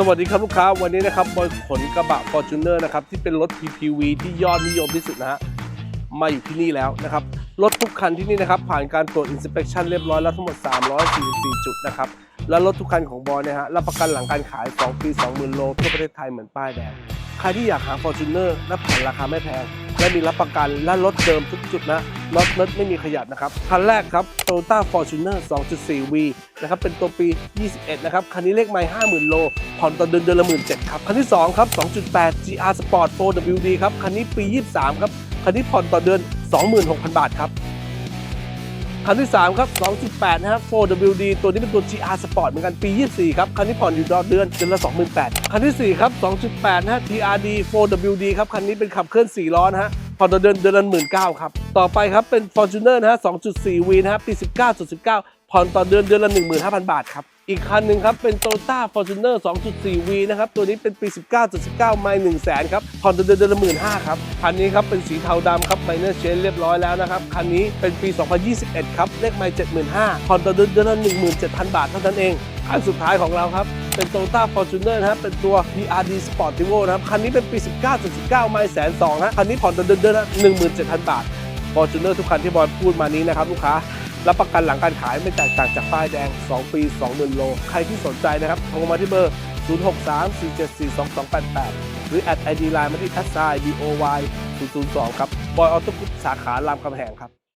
สวัสดีครับลูกค้าวันนี้นะครับบอยขนกระบะ Fortuner นะครับที่เป็นรถ PPV ที่ยอดนิยมที่สุดนะฮะมาอยู่ที่นี่แล้วนะครับรถทุกคันที่นี่นะครับผ่านการตรวจ inspection เรียบร้อยแล้วทั้งหมด 344 จุดนะครับและรถทุกคันของบอยเนี่ยฮะรับประกันหลังการขาย 2 ปี 20,000 โลทั่วประเทศไทยเหมือนป้ายแดงใครที่อยากหา Fortuner และผ่านราคาไม่แพงและมีรับประกันและรถเดิมทุกจุดนะ รถเนิร์ดไม่มีขยับนะครับ คันแรกครับ Toyota Fortuner 2.4V นะครับ เป็นตัวปี 21 นะครับ คันนี้เลขไมล์50,000 โล ผ่อนต่อเดือนเดือนละ17,000ครับ คันที่ 2 ครับ 2.8 GR Sport 4WD ครับ คันนี้ปี 23 ครับ คันนี้ผ่อนต่อเดือน 26,000 บาทครับคันที่ 3 ครับ 2.8 นะครับ 4WD ตัวนี้เป็นตัว GR Sport เหมือนกัน ปี 24 ครับ คันนี้ผ่อนอยู่ต่อเดือนเดือนละ 28,000คันที่ 4 ครับ 2.8 นะฮะ TRD 4WD ครับ คันนี้เป็นขับเคลื่อน 4 ล้อนะฮะ ผ่อนต่อเดือนเดือนละหมื่นเก้าครับ ต่อไปครับเป็น Fortuner นะฮะ 2.4V นะฮะปี 19.19 ผ่อนต่อเดือนเดือนละ 15,000 บาทครับ อีกคันหนึ่งครับ เป็น Toyota Fortuner 2.4V นะครับ ตัวนี้เป็นปี 19.19 ไมล์1 0 0 0 0แสนครับ ผ่อนต่อเดือนเดือนละ15,000ครับ คันนี้ครับ เป็นสีเทาดำครับไมเนอร์เชนเรียบร้อยแล้วนะครับ คันนี้เป็นปี 2021 ครับ เลขไมล์75,000ผ่อนต่อเดือนเดือนละ17,000 บาทเท่านั้นเอง คันสุดท้ายของเราครับเป็น Toyota Fortuner นะครับ เป็นตัว PRD Sportivo นะครับ คันนี้เป็นปี 19.19 ไมล์แสนสองฮะคันนี้ผ่อนต่อเดือนเดือนละ17,000 บาท Fortuner ทุกคันที่บอยพูดมานี้นะครับลูกค้า รับประกันหลังการขายไม่แตกต่างจากป้ายแดง 2 ปี 20,000 โล ใครที่สนใจนะครับโทรมาที่เบอร์ 0634742288 หรือแอดไอดีไลน์มาที่ s i b o y 002 ครับบอยออโต้กรุ๊ปสาขารามคำแหงครับ